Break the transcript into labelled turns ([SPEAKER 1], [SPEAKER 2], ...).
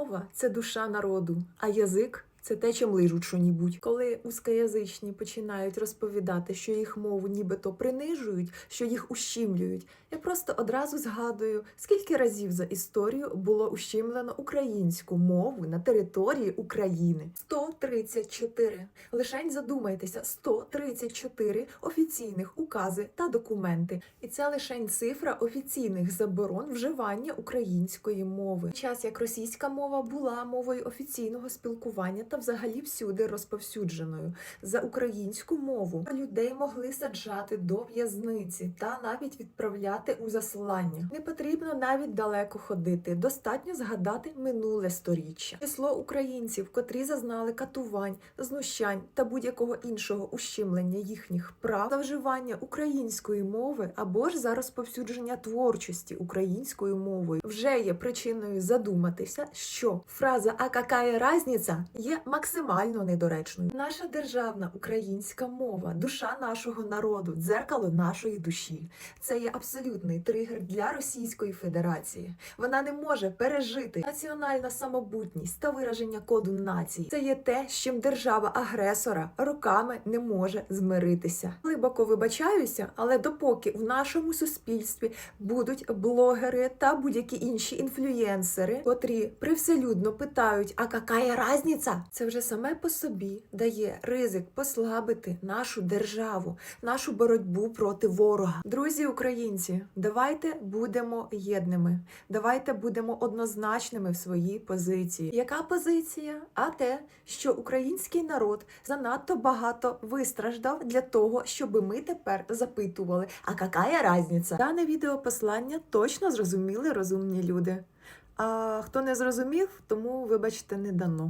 [SPEAKER 1] Мова це душа народу, а язик це те, чим лижуть що-нібудь. Коли узкоязичні починають розповідати, що їх мову нібито принижують, що їх ущімлюють, я просто одразу згадую, скільки разів за історію було ущемлено українську мову на території України. 134. Лишень задумайтеся, 134 офіційних укази та документи. І це лишень цифра офіційних заборон вживання української мови. Час як російська мова була мовою офіційного спілкування та взагалі всюди розповсюдженою. За українську мову людей могли саджати до в'язниці та навіть відправляти у заслання. Не потрібно навіть далеко ходити. Достатньо згадати минуле сторіччя. Число українців, котрі зазнали катувань, знущань та будь-якого іншого ущемлення їхніх прав за вживання української мови або ж за розповсюдження творчості українською мовою, вже є причиною задуматися, що фраза «А какая разниця» є максимально недоречною. Наша державна українська мова, душа нашого народу, дзеркало нашої душі. Це є абсолютний тригер для Російської Федерації. Вона не може пережити національна самобутність та вираження коду нації. Це є те, з чим держава агресора роками не може змиритися. Глибоко вибачаюся, але допоки в нашому суспільстві будуть блогери та будь-які інші інфлюєнсери, котрі привселюдно питають, а какая разниця? Це вже саме по собі дає ризик послабити нашу державу, нашу боротьбу проти ворога. Друзі українці, давайте будемо єдними, давайте будемо однозначними в своїй позиції. Яка позиція? А те, що український народ занадто багато вистраждав для того, щоб ми тепер запитували, а какая разниця? Дане відеопослання точно зрозуміли розумні люди. А хто не зрозумів, тому вибачте, не дано.